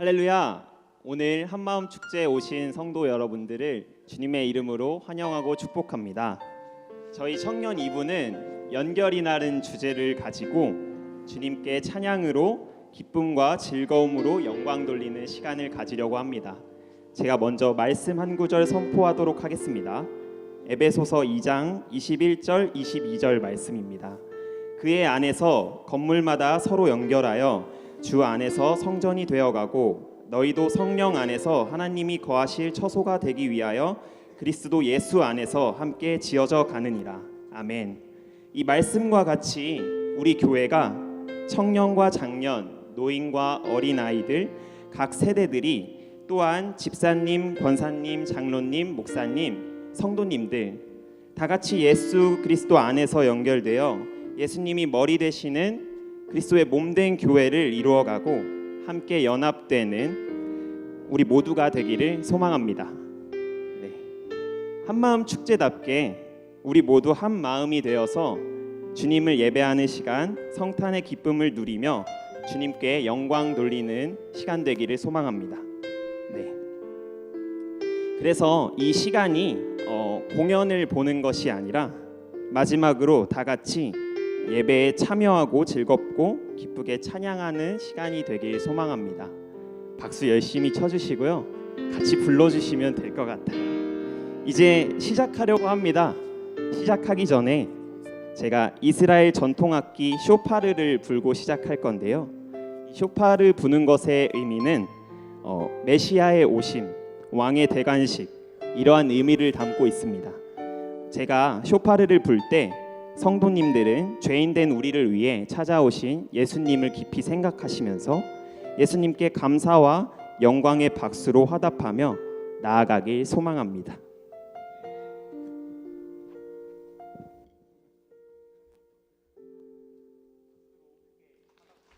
할렐루야. 오늘 한마음 축제에 오신 성도 여러분들을 주님의 이름으로 환영하고 축복합니다. 저희 청년 이부는 연결이 나른 주제를 가지고 주님께 찬양으로 기쁨과 즐거움으로 영광 돌리는 시간을 가지려고 합니다. 제가 먼저 말씀 한 구절 선포하도록 하겠습니다. 에베소서 2장 21절 22절 말씀입니다. 그의 안에서 건물마다 서로 연결하여 주 안에서 성전이 되어가고 너희도 성령 안에서 하나님이 거하실 처소가 되기 위하여 그리스도 예수 안에서 함께 지어져 가느니라. 아멘. 이 말씀과 같이 우리 교회가 청년과 장년, 노인과 어린 아이들 각 세대들이 또한 집사님, 권사님, 장로님, 목사님, 성도님들 다 같이 예수 그리스도 안에서 연결되어 예수님이 머리 되시는 그리스도의 몸된 교회를 이루어가고 함께 연합되는 우리 모두가 되기를 소망합니다. 네. 한마음 축제답게 우리 모두 한 마음이 되어서 주님을 예배하는 시간, 성탄의 기쁨을 누리며 주님께 영광 돌리는 시간 되기를 소망합니다. 네. 그래서 이 시간이 어, 공연을 보는 것이 아니라 마지막으로 다 같이 예배에 참여하고 즐겁고 기쁘게 찬양하는 시간이 되길 소망합니다. 박수 열심히 쳐주시고요. 같이 불러주시면 될 것 같아요. 이제 시작하려고 합니다. 시작하기 전에 제가 이스라엘 전통 악기 쇼파르를 불고 시작할 건데요. 이 쇼파르 부는 것의 의미는 어, 메시아의 오심, 왕의 대관식 이러한 의미를 담고 있습니다. 제가 쇼파르를 불때 성도님들은 죄인된 우리를 위해 찾아오신 예수님을 깊이 생각하시면서 예수님께 감사와 영광의 박수로 화답하며 나아가길 소망합니다.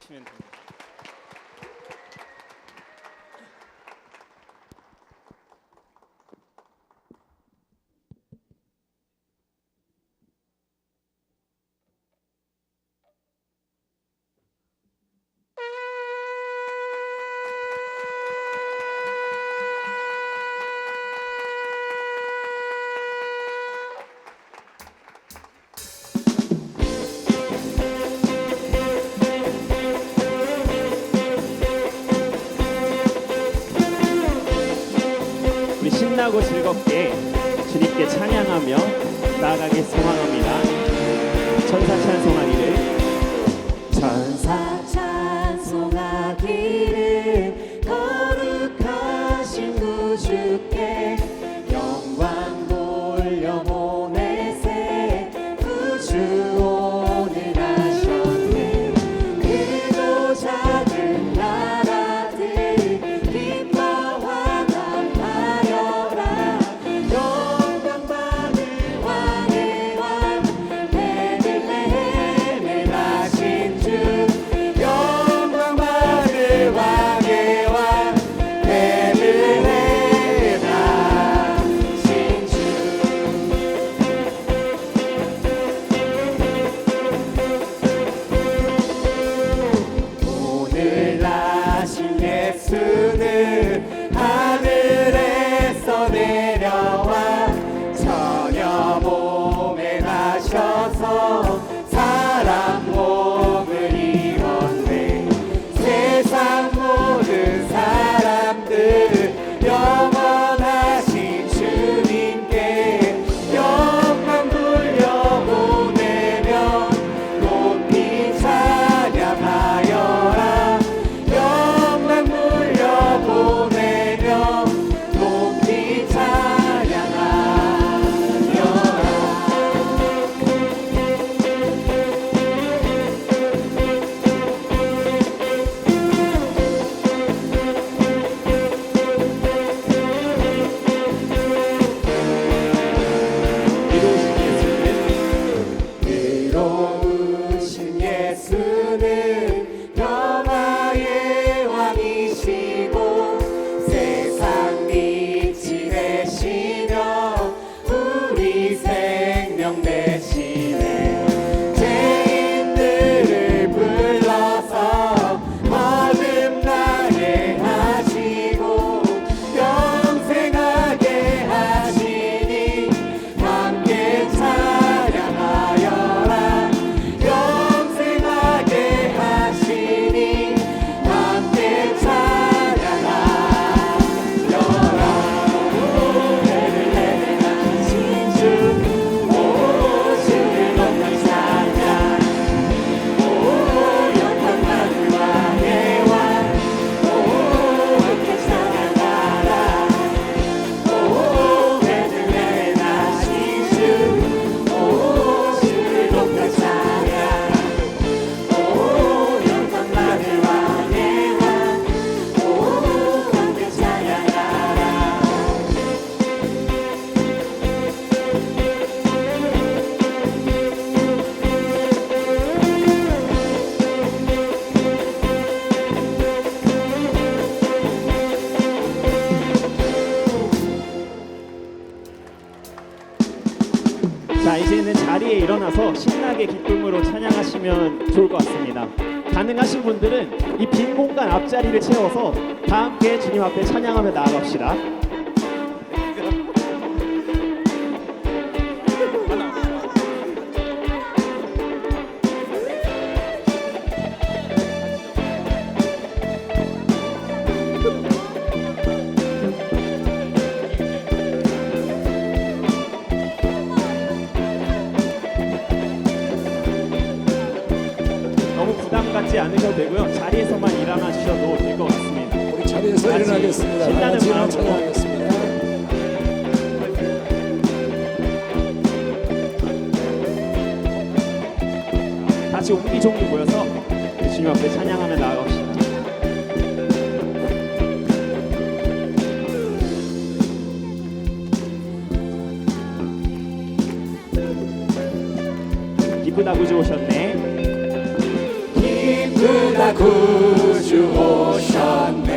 치면 됩니다. 신나고 즐겁게 주님께 찬양하며 나아가길 소망합니다. 천사 찬송하기를 천사 찬송하기 이제는 자리에 일어나서 신나게 기쁨으로 찬양하시면 좋을 것 같습니다. 가능하신 분들은 이 빈 공간 앞자리를 채워서 다 함께 주님 앞에 찬양하며 나아갑시다. 앞에 찬양하며 나아갑시다. 기쁘다 구주 오셨네. 기쁘다 구주 오셨네.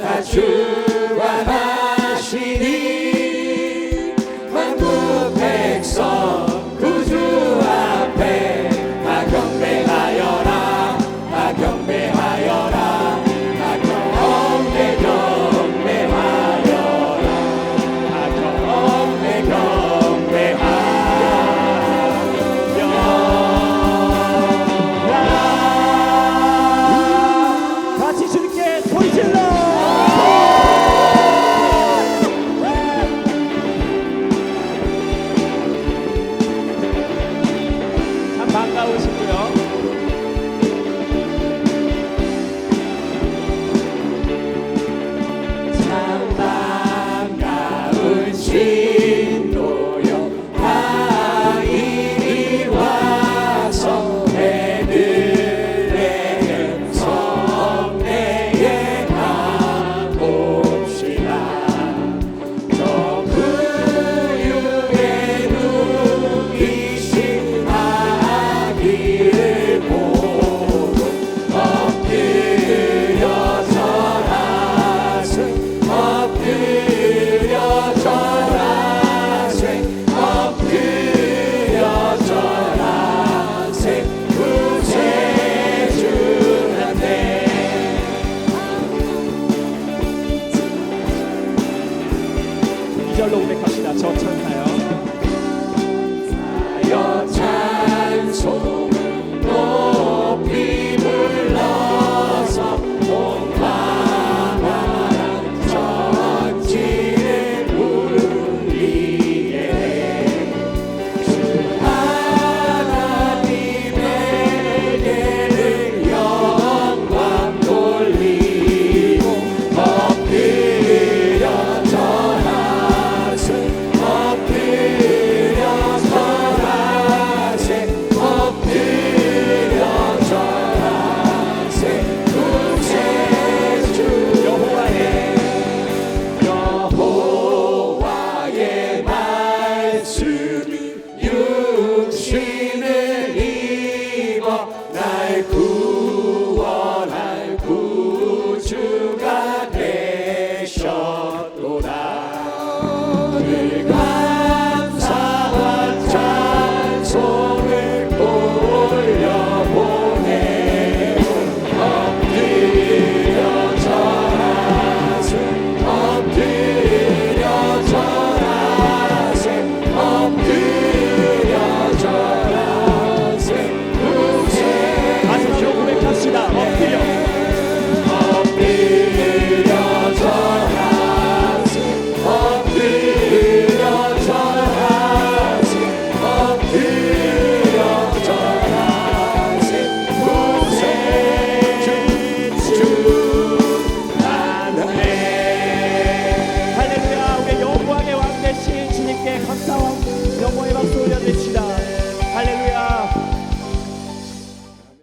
that you 2절로 고백합니다. 저찬나요